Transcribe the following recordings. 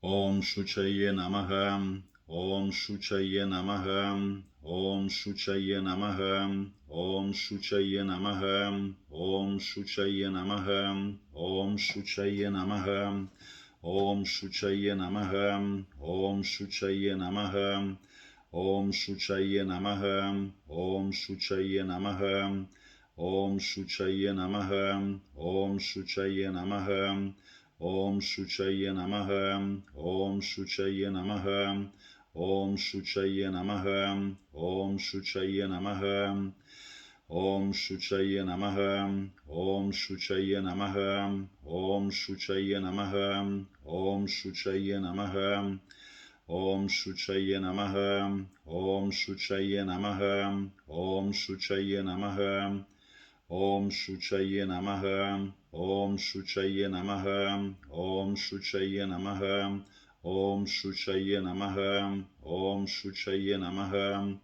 Om Shuchaye Namaha. Om Shuchaye Namaha. Om Shuchaye Namaha. Om Shuchaye Namaha. Om Shuchaye Namaha. Om Shuchaye Namaha. Om Shuchaye Namaha. Om Shuchaye Namaha. Om Shuchaye Namaha. Om Shuchaye Namaha. Om Shuchaye Namaha. Om Shuchaye Namaha. Om Shuchaye Namaha. Om Shuchaye Namaha. Om Shuchaye Namaha. Om Shuchaye Namaha. Om Shuchaye Namaha. Om Shuchaye Namaha. Om Shuchaye Namaha. Om Shuchaye Namaha. Om Shuchaye Namaha. Om Shuchaye Namaha. Om Shuchaye Namaha. Om Shuchaye Namaha. Om Shuchaye Namaha. Om Shuchaye Namaha. Om Shuchaye Namaha. Om Shuchaye Namaha.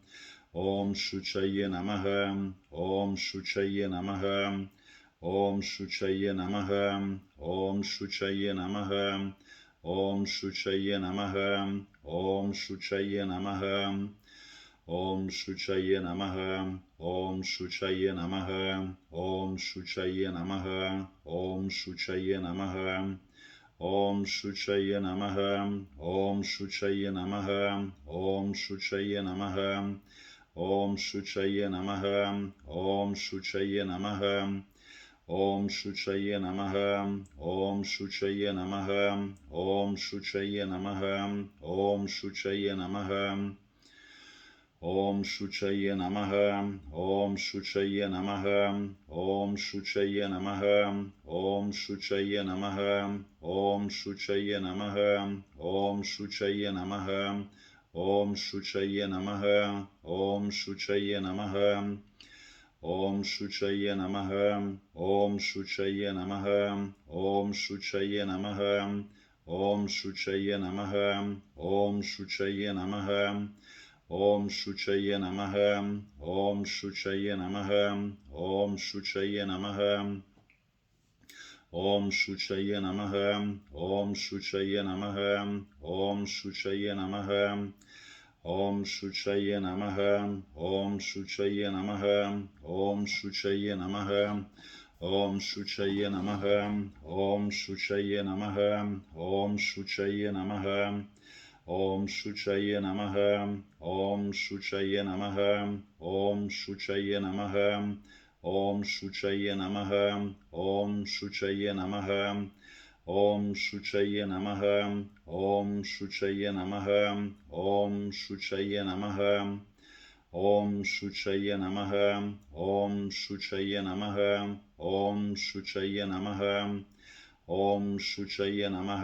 Om Shuchaye Namaha. Om Shuchaye Namaha. Om Shuchaye Namaha. Om Shuchaye Namaha. Om Shuchaye Namaha. Om Shuchaye Namaha. Om Shuchaye Namaha. Om Shuchaye Namaha. Om Shuchaye Namaha. Om Shuchaye Namaha. Om Shuchaye Namaha. Om Shuchaye Namaha. Om Shuchaye Namaha. Om Shuchaye Namaha. Om Shuchaye Namaha. Om Shuchaye Namaha. Om Shuchaye Namaha. Om Shuchaye Namaha. Om Shuchaye Namaha. Om Shuchaye Namaha. Om Shuchaye Namaha. Om Shuchaye Namaha. Om Shuchaye Namaha. Om Shuchaye Namaha. Om Shuchaye Namaha. Om Shuchaye Namaha. Om Shuchaye Namaha. Om Shuchaye Namaha. Om Shuchaye Namaha. Om Shuchaye Namaha. Om Shuchaye Namaha. Om Shuchaye Namaha. Om Shuchaye Namaha. Om Shuchaye Namaha. Om Shuchaye Namaha. Om Shuchaye Namaha. Om Shuchaye Namaha. Om Shuchaye Namaha. Om Shuchaye Namaha. Om Shuchaye Namaha. Om Shuchaye Namaha. Om Shuchaye Namaha. Om Shuchaye Namaha. Om Shuchaye Namaha. Om ॐ शुचय नमः ॐ शुचय नमः ॐ शुचय नमः ॐ शुचय नमः ॐ शुचय नमः ॐ शुचय नमः ॐ शुचय नमः ॐ शुचय नमः ॐ शुचय नमः ॐ शुचय नमः ॐ शुचय नमः ॐ शुचय नमः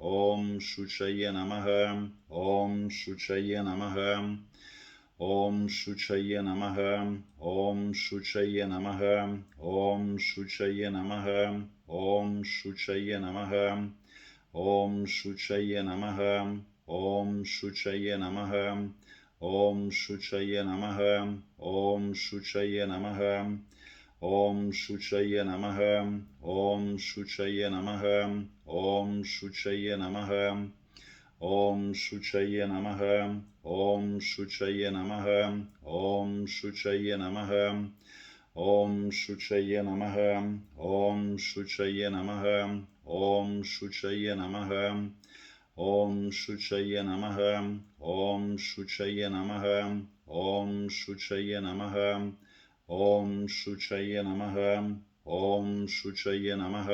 ॐ शय नमः ॐ शय नमः ॐ शय नमः ॐ शय नमः ॐ शय नमः ॐ शय नमः ॐ शय नमः ॐ शय नमः ॐ शय नमः ॐ शय नमः Om Shuchaye Namaha. Om Shuchaye Namaha. Om Shuchaye Namaha. Om Shuchaye Namaha. Om Shuchaye Namaha. Om Shuchaye Namaha. Om Shuchaye Namaha. Om Shuchaye Namaha. Om Shuchaye Namaha. Om Shuchaye Namaha. Om Shuchaye Namaha. Om Shuchaye Namaha. ॐ शुचये नमः ॐ शुचये नमः